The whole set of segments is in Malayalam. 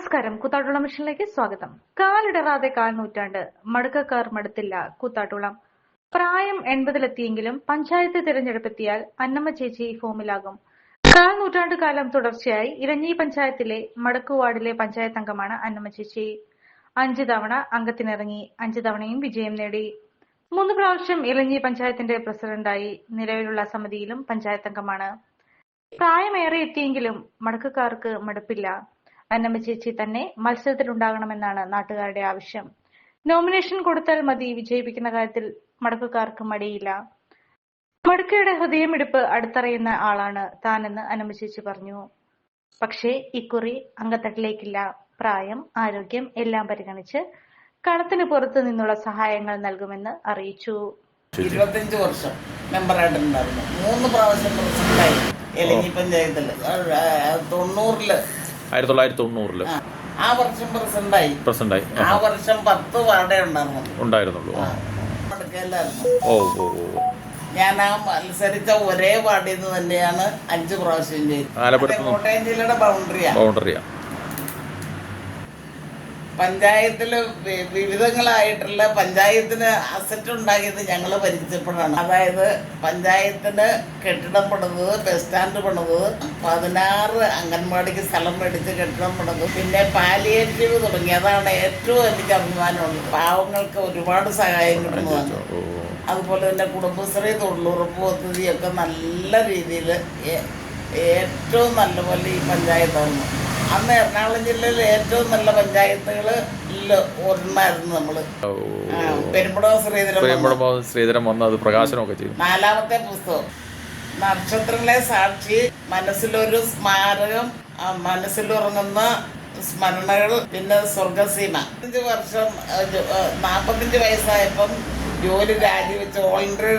നമസ്കാരം. കൂത്താട്ടുളം മിഷനിലേക്ക് സ്വാഗതം. കാലിടറാതെ കാൽ നൂറ്റാണ്ട്. മടുക്കക്കാർ മടുത്തില്ല കൂത്താട്ടുളം. പ്രായം എൺപതിലെത്തിയെങ്കിലും പഞ്ചായത്ത് തിരഞ്ഞെടുപ്പെത്തിയാൽ അന്നമ്മ ചേച്ചി ഫോമിലാകും. കാൽ നൂറ്റാണ്ട് കാലം തുടർച്ചയായി ഇരഞ്ഞി പഞ്ചായത്തിലെ മടക്കു വാർഡിലെ പഞ്ചായത്ത് അംഗമാണ് അന്നമ്മ ചേച്ചി. അഞ്ചു തവണ അംഗത്തിനിറങ്ങി അഞ്ചു തവണയും വിജയം നേടി. മൂന്ന് പ്രാവശ്യം ഇലഞ്ഞി പഞ്ചായത്തിന്റെ പ്രസിഡന്റായി നിലവിലുള്ള സമിതിയിലും പഞ്ചായത്ത് അംഗമാണ്. പ്രായമേറെ എത്തിയെങ്കിലും മടക്കുകാർക്ക് മടുപ്പില്ല. അന്നമ്മ ചേച്ചി തന്നെ മത്സരത്തിലുണ്ടാകണമെന്നാണ് നാട്ടുകാരുടെ ആവശ്യം. നോമിനേഷൻ കൊടുത്താൽ മതി വിജയിപ്പിക്കുന്ന കാര്യത്തിൽ മടക്കുകാർക്ക് മടിയില്ല. മടുക്കയുടെ ഹൃദയമിടിപ്പ് അടുത്തറിയുന്ന ആളാണ് താനെന്ന് അന്നമ്മ ചേച്ചി പറഞ്ഞു. പക്ഷേ ഇക്കുറി അംഗത്തട്ടിലേക്കില്ല. പ്രായം ആരോഗ്യം എല്ലാം പരിഗണിച്ച് കളത്തിന് പുറത്തു നിന്നുള്ള സഹായങ്ങൾ നൽകുമെന്ന് അറിയിച്ചു. ഇരുപത്തഞ്ച് വർഷം മെമ്പറായിട്ടുണ്ടായിരുന്നു. മൂന്ന് പ്രാവശ്യം പ്രസിഡന്റായി. എലഞ്ഞി പഞ്ചായത്തിൽ ആ, തൊണ്ണൂറിൽ ആയിരത്തി തൊള്ളായിരത്തി ആ, വർഷം പ്രസിഡന്റായി പ്രസിഡന്റായി ആ വർഷം പത്ത് വാർഡേ ഉണ്ടായിരുന്നു. ഉണ്ടായിരുന്നുള്ളൂ. ഓ ഓ ഓ. ഞാൻ ആ മത്സരിച്ച ഒരേ വാർഡിൽ നിന്ന് തന്നെയാണ് അഞ്ച് പ്രാവശ്യം ചെയ്തത് കോട്ടയം ജില്ലയുടെ ബൗണ്ടറിയാ ബൗണ്ടറിയാ പഞ്ചായത്തിൽ വി- വിവിധങ്ങളായിട്ടുള്ള പഞ്ചായത്തിന് അസറ്റ് ഉണ്ടാക്കിയത് ഞങ്ങൾ ഭരിച്ചപ്പോഴാണ് അതായത് പഞ്ചായത്തിന് കെട്ടിടം പണിതത് ബസ് സ്റ്റാൻഡ് പണിതത് പതിനാറ് അംഗൻവാടിക്ക് സ്ഥലം മേടിച്ച് കെട്ടിടം പണിതു. പിന്നെ പാലിയേറ്റീവ് തുടങ്ങി. അതാണ് ഏറ്റവും എനിക്ക് അഭിമാനമുള്ളത്. പാവങ്ങൾക്ക് ഒരുപാട് സഹായം കിട്ടുന്നതാണ്. അതുപോലെ തന്നെ കുടുംബശ്രീ തൊഴിലുറപ്പ് പദ്ധതിയൊക്കെ നല്ല രീതിയിൽ ഏറ്റവും നല്ലപോലെ ഈ പഞ്ചായത്തായിരുന്നു അന്ന് എറണാകുളം ജില്ലയിൽ ഏറ്റവും നല്ല പഞ്ചായത്തുകളിൽ ഒരെണ്ണമായിരുന്നു നമ്മൾ. പെരുമ്പടവ ശ്രീധരൻ വന്നു. പെരുമ്പട ശ്രീധരൻ വന്ന് അത് പ്രകാശനമൊക്കെ ചെയ്തു. നാലാമത്തെ പുസ്തകം. നക്ഷത്രങ്ങളെ സാക്ഷി മനസ്സിലൊരു സ്മാരകം മനസ്സിലുറങ്ങുന്ന സ്മരണകൾ പിന്നെ സ്വർഗസീമ അഞ്ച് വർഷം നാപ്പത്തഞ്ച് വയസ്സായപ്പം ജോലി രാജിവെച്ച് ഓൾറെഡി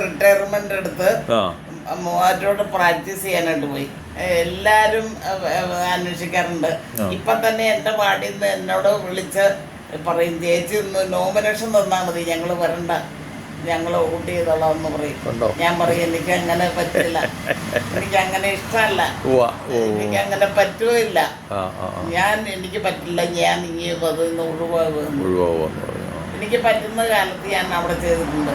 റിട്ടയർമെന്റ് എടുത്ത് മൂവാറ്റോട് പ്രാക്ടീസ് ചെയ്യാനായിട്ട് പോയി. എല്ലാരും അന്വേഷിക്കാറുണ്ട്. ഇപ്പൊ തന്നെ എന്റെ വാർഡിൽ നിന്ന് എന്നോട് വിളിച്ച് പറയും ചേച്ചി ഒന്ന് നോമിനേഷൻ തന്നാ മതി ഞങ്ങൾ വരണ്ട. ഞങ്ങൾ വോട്ട് ചെയ്തോളാം എന്ന് പറയും ഞാൻ പറയും എനിക്ക് അങ്ങനെ പറ്റില്ല എനിക്ക് അങ്ങനെ ഇഷ്ടമല്ല എനിക്ക് അങ്ങനെ പറ്റുകയില്ല. ഞാൻ എനിക്ക് പറ്റില്ല. ഞാൻ ഇങ്ങനെ അതിൽ നിന്ന് ആ. എനിക്ക് പറ്റുന്ന കാലത്ത് ഞാൻ അവിടെ ചെയ്തിട്ടുണ്ട്.